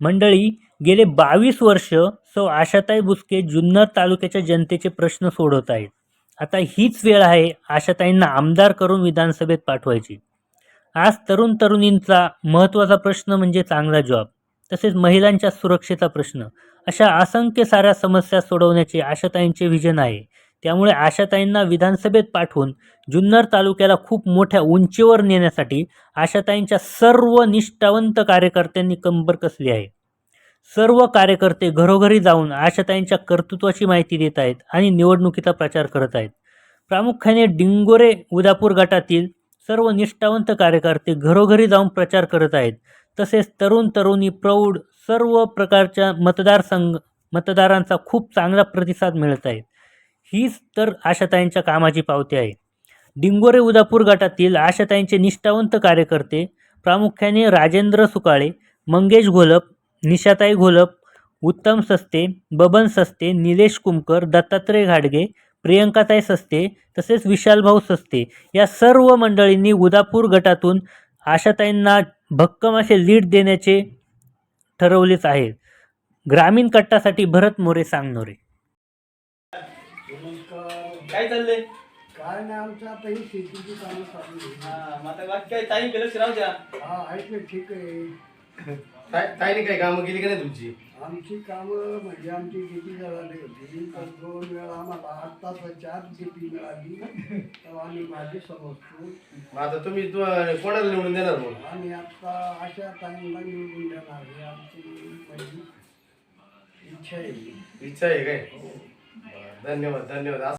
मंडळी गेले बावीस वर्ष सौ आशाताई बुसके जुन्नर तालुक्याच्या जनतेचे प्रश्न सोडवत आहेत. आता हीच वेळ आहे आशाताईंना आमदार करून विधानसभेत पाठवायची. आज तरुण तरुणींचा महत्त्वाचा प्रश्न म्हणजे चांगला जॉब तसेच महिलांच्या सुरक्षेचा प्रश्न. अशा असंख्य साऱ्या समस्या सोडवण्याचे आशाताईंचे विजन आहे. त्यामुळे आशाताईंना विधानसभेत पाठवून जुन्नर तालुक्याला खूप मोठ्या उंचीवर नेण्यासाठी आशाताईंच्या सर्व निष्ठावंत कार्यकर्त्यांनी कंबर कसली आहे? सर्व कार्यकर्ते घरोघरी जाऊन आशाताईंच्या कर्तृत्वाची माहिती देत आहेत आणि निवडणुकीचा प्रचार करत आहेत. प्रामुख्याने डिंगोरे उदापूर गटातील सर्व निष्ठावंत कार्यकर्ते घरोघरी जाऊन प्रचार करत आहेत. तसेच तरुण तरुणी प्रौढ सर्व प्रकारच्या मतदारसंघ मतदारांचा खूप चांगला प्रतिसाद मिळत आहे. हीच तर आशाताईंच्या कामाची पावती आहे. डिंगोरे उदापूर गटातील आशाताईंचे निष्ठावंत कार्यकर्ते प्रामुख्याने राजेंद्र सुकाळे मंगेश घोलप निशाताई घोलप उत्तम सस्ते बबन सस्ते निलेश कुमकर दत्तात्रय घाडगे प्रियंकाताई सस्ते तसेच विशालभाऊ सस्ते. या सर्व मंडळींनी उदापूर गटातून आशाताईंना भक्कम असे लीड देण्याचे ठरवलेच आहे. ग्रामीण कट्टासाठी भरत मोरे सांगनोरे. नमस्कार काय चाललंय? काय नाही आमचं आता ही शेतीची कामं चालू आहे. हा मग आता बाकी काय? टाईम केलं राहू द्या. हा ना ठीक आहे. ताईने काय कामं केली का नाही तुमची? आमची कामं म्हणजे आमची किती झाली होती. तर दोन वेळा आम्हाला आठ तासाची आत शेती मिळाली. तेव्हा आम्ही माझी समजतो. मग आता तुम्ही तु- कोणाला निवडून देणार मग? आणि आता अशा टाईमला निवडून देणार हे आमची इच्छा आहे. इच्छा आहे काय? बरं, धन्यवाद धन्यवाद.